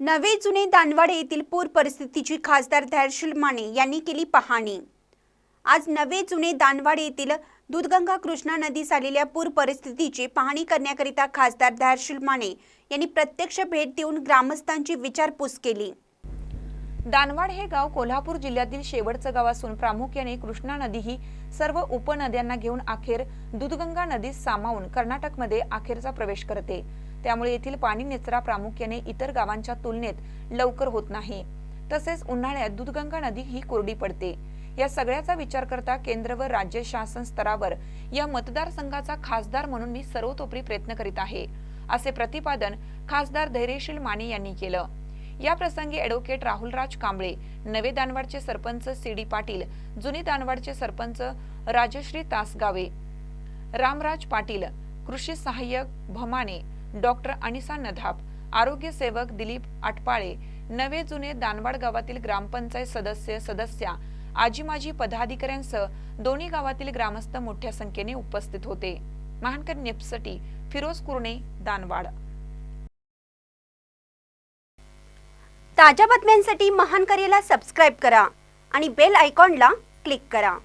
नवे जुने दानवाडे येथील पूर परिस्थितीची खासदार धैर्शील माने यांनी केली पाहणी. आज नवे जुने दानवाडे येथील दूधगंगा कृष्णा नदीस आलेल्या पूर परिस्थितीची पाहणी करण्याकरिता खासदार धैर्शील माने यांनी प्रत्यक्ष भेट देऊन ग्रामस्थांची विचारपूस केली. दानवाड हे गाव कोल्हापूर जिल्ह्यातील शेवटचं गाव असून प्रामुख्याने कृष्णा नदी ही सर्व उपनद्यांना घेऊन अखेर दूधगंगा नदीत सामावून कर्नाटकमध्ये अखेरचा प्रवेश करते. त्यामुळे येथील पाणी निचरा प्रामुख्याने इतर गावांच्या तुलनेत लवकर होत नाही. तसेच उन्हाळ्यात दूधगंगा नदी ही कोरडी पडते. या सगळ्याचा विचार करता केंद्र व राज्य शासन स्तरावर या मतदारसंघाचा खासदार म्हणून मी सर्वतोपरी प्रयत्न करीत आहे असे प्रतिपादन खासदार धैर्यशील माने यांनी केलं. या प्रसंगी ॲडव्होकेट राहुलराज कांबळे नवे दानवाडचे सरपंच सी डी पाटील जुनी दानवाडचे सरपंच राजश्री तासगावे रामराज पाटील कृषी सहाय्यक भमाने डॉक्टर अनिसा नधाप आरोग्य सेवक दिलीप आटपाळे नवे जुने दानवाड गावातील ग्रामपंचायत सदस्य सदस्या आजी माजी पदाधिकाऱ्यांसह दोन्ही गावातील ग्रामस्थ मोठ्या संख्येने उपस्थित होते. महानकर निप्सटी फिरोज कुर्णे दानवाड. ताज्या बातम्यांसाठी महानकरेला सबस्क्राईब करा आणि बेल आयकॉनला क्लिक करा.